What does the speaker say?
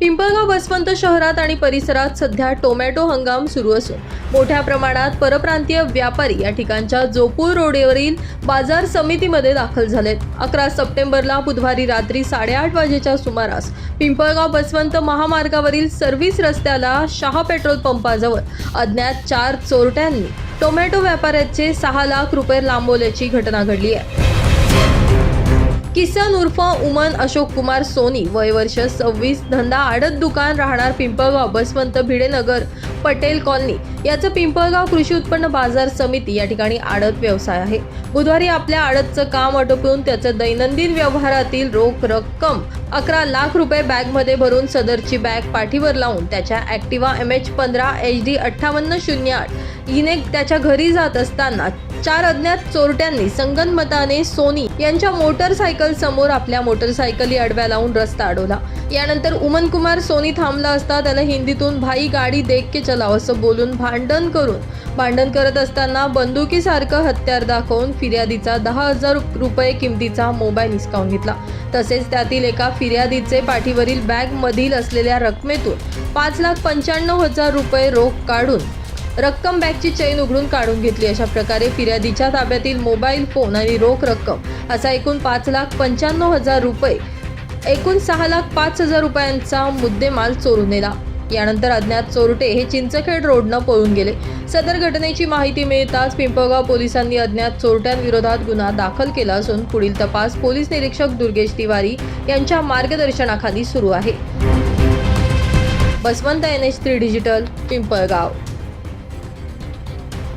पिंपळगाव बसवंत शहरात आणि परिसरात सध्या टोमॅटो हंगाम सुरू असून मोठ्या प्रमाणात परप्रांतीय व्यापारी या ठिकाणच्या जोपूर रोडवरील बाजार समितीमध्ये दाखल झालेत. अकरा सप्टेंबरला बुधवारी रात्री साडेआठ वाजेच्या सुमारास पिंपळगाव बसवंत महामार्गावरील सर्व्हिस रस्त्याला शहा पेट्रोल पंपाजवळ अज्ञात चार चोरट्यांनी टोमॅटो व्यापाऱ्याचे सहा लाख रुपये लांबवल्याची घटना घडली आहे. किसन उर्फ उमन अशोक कुमार सोनी वय वर्ष सव्वीस धंदा आडत दुकान राहणार पिंपळगाव बसवंत भिडेनगर पटेल कॉलनी. याचं पिंपळगाव कृषी उत्पन्न बाजार समिती या ठिकाणी आडत व्यवसाय आहे. बुधवारी आपल्या आडतचं काम आटोपून त्याचं दैनंदिन व्यवहारातील रोख रक्कम अकरा लाख रुपये बॅगमध्ये भरून सदरची बॅग पाठीवर लावून त्याच्या ॲक्टिवा एम एच पंधरा एच डी अठ्ठावन्न शून्य आठ. हिने त्याच्या घरी जात असताना चार अज्ञात चोरट्यांनी संगनमताने सोनी यांच्या मोटरसायकल समोर आपल्या मोटरसायकली अडव्या लावून रस्ता अडवला. यानंतर उमन कुमार सोनी थांबला असता त्याला हिंदीतून भाई गाडी देख के चलाव असं बोलून भांडण करून भांडण करत असताना बंदुकीसारखं हत्यार दाखवून फिर्यादीचा दहा हजार रुपये किमतीचा मोबाईल हिसकावून घेतला. तसेच त्यातील एका फिर्यादीचे पाठीवरील बॅगमधील असलेल्या रकमेतून पाच लाख पंच्याण्णव हजार रुपये रोख काढून रक्कम बॅगची चैन उघडून काढून घेतली. अशा प्रकारे फिर्यादीच्या ताब्यातील मोबाईल फोन आणि रोख रक्कम असा एकूण पाच लाख पंच्याण्णव हजार रुपये एकूण सहा लाख पाच हजार रुपयांचा मुद्देमाल चोरून नेला. यानंतर अज्ञात चोरटे हे चिंचखेड रोडनं पळून गेले. सदर घटनेची माहिती मिळताच पिंपळगाव पोलिसांनी अज्ञात चोरट्यांविरोधात गुन्हा दाखल केला असून पुढील तपास पोलीस निरीक्षक दुर्गेश तिवारी यांच्या मार्गदर्शनाखाली सुरू आहे. Baswant N H three digital Pimpalgaon.